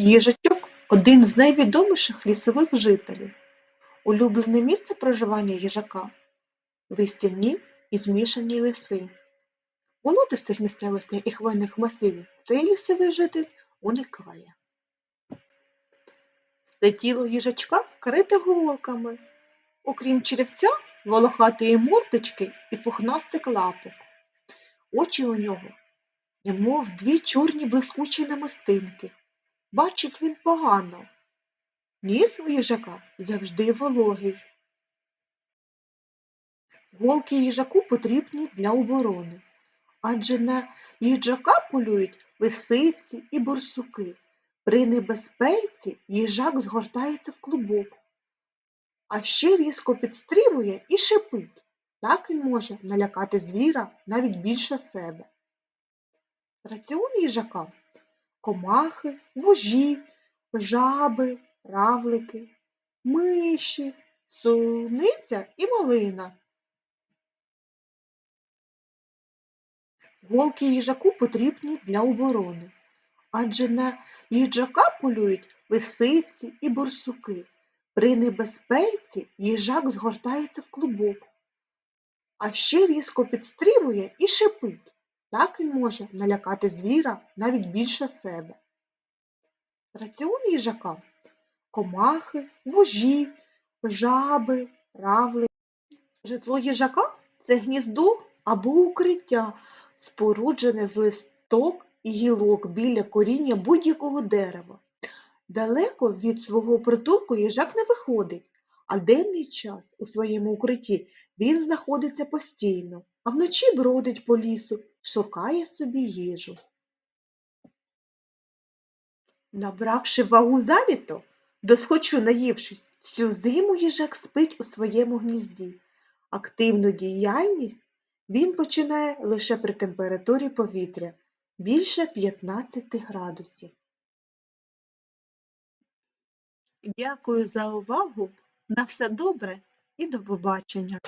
Їжачок один з найвідоміших лісових жителів. Улюблене місце проживання їжака листяні і змішані ліси. Болотистих місцевостей і хвойних масивів цей лісовий житель уникає. Все тіло їжачка вкрите голками, окрім черевця, волохатої мордочки і пухнастик лапок. Очі у нього, немов дві чорні блискучі намистинки. Бачить він погано. Ніс їжака завжди вологий. Голки їжаку потрібні для оборони, адже на їжака полюють лисиці і борсуки. При небезпеці їжак згортається в клубок, а ще різко підстрибує і шипить. Так він може налякати звіра навіть більше себе. Раціон їжака комахи, вужі, жаби, равлики, миші, суниця і малина. Голки їжаку потрібні для оборони, адже на їжака полюють лисиці і борсуки. При небезпеці їжак згортається в клубок, а ще різко підстрибує і шипить. Так він може налякати звіра навіть більше себе. Раціон їжака комахи, вужі, жаби, равлики. Житло їжака це гніздо або укриття, споруджене з листок і гілок біля коріння будь-якого дерева. Далеко від свого притулку їжак не виходить, а денний час у своєму укритті він знаходиться постійно, а вночі бродить по лісу, шукає собі їжу. Набравши вагу за літо, досхочу наївшись, всю зиму їжак спить у своєму гнізді. Активну діяльність він починає лише при температурі повітря більше 15 градусів. Дякую за увагу. На все добре і до побачення.